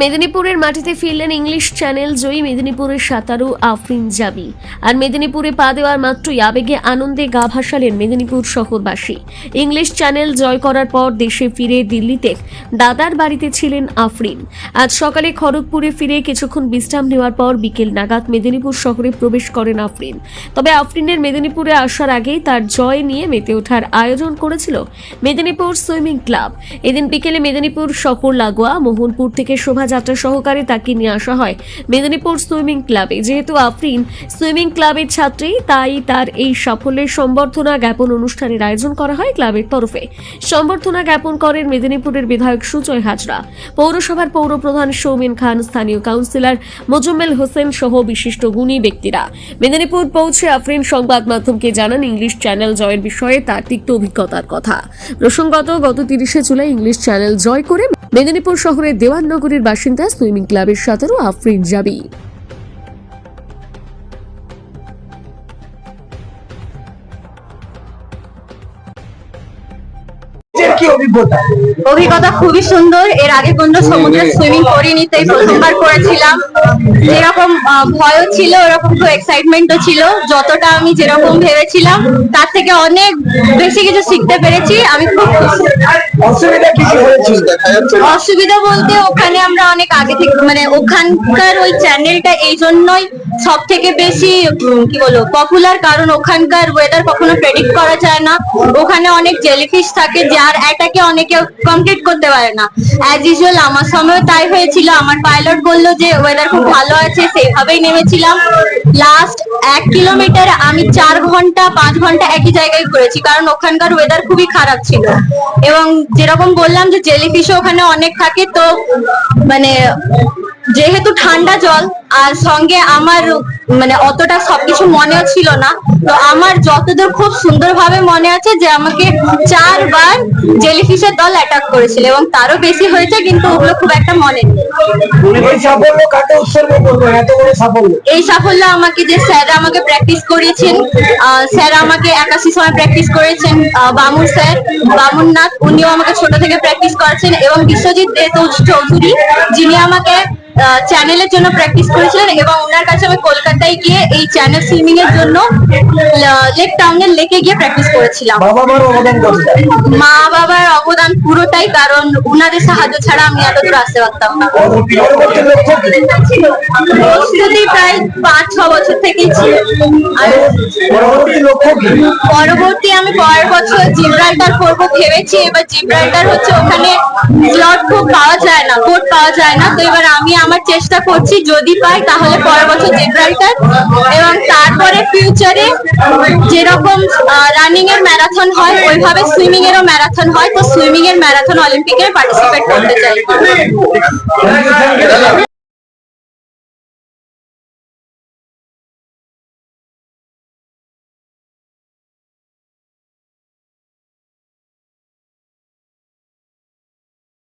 মেদিনীপুরের মাটিতে ফিরলেন ইংলিশ চ্যানেল জয়ী মেদিনীপুরের সাঁতারু আফরিন জাবি। আর মেদিনীপুরে পা দেওয়ার মাত্রই আবেগে আনন্দে গা ভাসালেন মেদিনীপুর শহরবাসী। ইংলিশ চ্যানেল জয় করার পর দেশে ফিরে দিল্লিতে দাদার বাড়িতে ছিলেন আফরিন। আজ সকালে খড়গপুরে ফিরে কিছুক্ষণ বিশ্রাম নেওয়ার পর বিকেল নাগাদ মেদিনীপুর শহরে প্রবেশ করেন আফরিন। তবে আফরিনের মেদিনীপুরে আসার আগেই তার জয় নিয়ে মেতে ওঠার আয়োজন করেছিল মেদিনীপুর সুইমিং ক্লাব। এদিন বিকেলে মেদিনীপুর শহর লাগোয়া মোহনপুর থেকে শোভাযাত্রা সহকারে তাকে নিয়ে আসা হয় মেদিনীপুর সুইমিং ক্লাবে। যেহেতু আফরিন সুইমিং ক্লাবের ছাত্রী, তাই তার এই সাফল্যের সম্বর্ধনা জ্ঞাপন অনুষ্ঠানের আয়োজন করা হয় ক্লাবের তরফে। সম্বর্ধনা জ্ঞাপন করেন মেদিনীপুরের বিধায়ক সুজয় হাজরা। পৌরসভার পৌরপ্রধান সৌমেন খান, স্থানীয় কাউন্সিলর মোজাম্মেল হোসেন সহ বিশিষ্ট গুণী ব্যক্তিরা। মেদিনীপুর পৌঁছে আফরিন সংবাদ মাধ্যমকে জানান ইংলিশ চ্যানেল জয়ের বিষয়ে তার তিক্ত অভিজ্ঞতার কথা। প্রসঙ্গত গত তিরিশে জুলাই ইংলিশ চ্যানেল জয় করে মেদিনীপুর শহরের দেওয়াননগরের বাসিন্দা সুইমিং ক্লাবের সাঁতারু আফরিন জাবি। কি অভিজ্ঞতা? অভিজ্ঞতা খুবই সুন্দর। এর আগে কোনো সমুদ্রে সুইমিং করিনি তাই প্রথমবার করেছিলাম। যেরকম ভয়ও ছিল ওরকম তো এক্সাইটমেন্টও ছিল। যতটা আমি যেরকম ভেবেছিলাম তার থেকে অনেক বেশি কিছু শিখতে পেরেছি। আমি খুব খুশি। অসুবিধা কি হয়েছিল? অসুবিধা বলতে ওখানে আমরা অনেক আগে থেকে মানে ওখানকার ওই চ্যানেলটা এই জন্যই সব থেকে বেশি কি বলব পপুলার কারণ ওখানকার ওয়েদার কখনো প্রেডিক্ট করা যায় না। ওখানে অনেক জেলিফিশ থাকে যার অ্যাটাকে অনেকে কমপ্লিট করতে পারে না। অ্যাজ ইউজুয়াল আমার সময়ও তাই হয়েছিল। আমার পাইলট বলল যে ওয়েদার খুব ভালো আছে, সেইভাবেই নেমেছিলাম। লাস্ট এক কিলোমিটার আমি চার ঘণ্টা, পাঁচ ঘণ্টা একই জায়গায় ঘুরেছি, কারণ ওখানকার ওয়েদার খুবই খারাপ ছিল। এবং যেরকম বললাম যে জেলিফিশও ওখানে অনেক থাকে, তো মানে যেহেতু ঠান্ডা জল আর সঙ্গে আমার মানে অতটা সবকিছু মনেও ছিল না তো আমার যতদূর খুব সুন্দরভাবে মনে আছে যে আমাকে চারবার জেলিফিশের দল অ্যাটাক করেছিল এবং তারও বেশি হয়েছে কিন্তু ওগুলো খুব একটা মনে নেই। এই সাফল্য আমাকে যে স্যার আমাকে প্র্যাকটিস করিয়েছেন স্যার আমাকে একাশি সময় প্র্যাকটিস করেছেন বামুন স্যার বামুননাথ উনিও আমাকে ছোট থেকে প্র্যাকটিস করেছেন এবং বিশ্বজিৎ দে চৌধুরী যিনি আমাকে চ্যানেলের জন্য প্র্যাকটিস করেছিলেন এবং ওনার কাছে আমি কলকাতায় গিয়ে এই চ্যানেল সুইমিং এর জন্য লেক টাউনের লেকে গিয়ে প্র্যাকটিস করেছিলাম। মা বাবার অবদান পুরোটাই কারণ উনাদের সাহায্য ছাড়া আমি এত দূর আসতে পারতাম না। প্রস্তুতি প্রায় পাঁচ ছ বছর থেকেই ছিল। পরবর্তী পরবর্তী আমি পরের বছর জিব্রাল্টার করব ভেবেছি এবার জিব্রাল্টার হচ্ছে ওখানে স্লট খুব পাওয়া যায় না কোড পাওয়া যায় না। তো এবার আমি আমার চেষ্টা করছি, যদি পাই তাহলে পরের বছর জিব্রাল্টার এবং তারপরে ফিউচারে যেরকম রানিং এর ম্যারাথন হয়, ওইভাবে সুইমিং এরও ম্যারাথন হয়। তো সুইমিং এর ম্যারাথন অলিম্পিকে পার্টিসিপেট করতে চাই।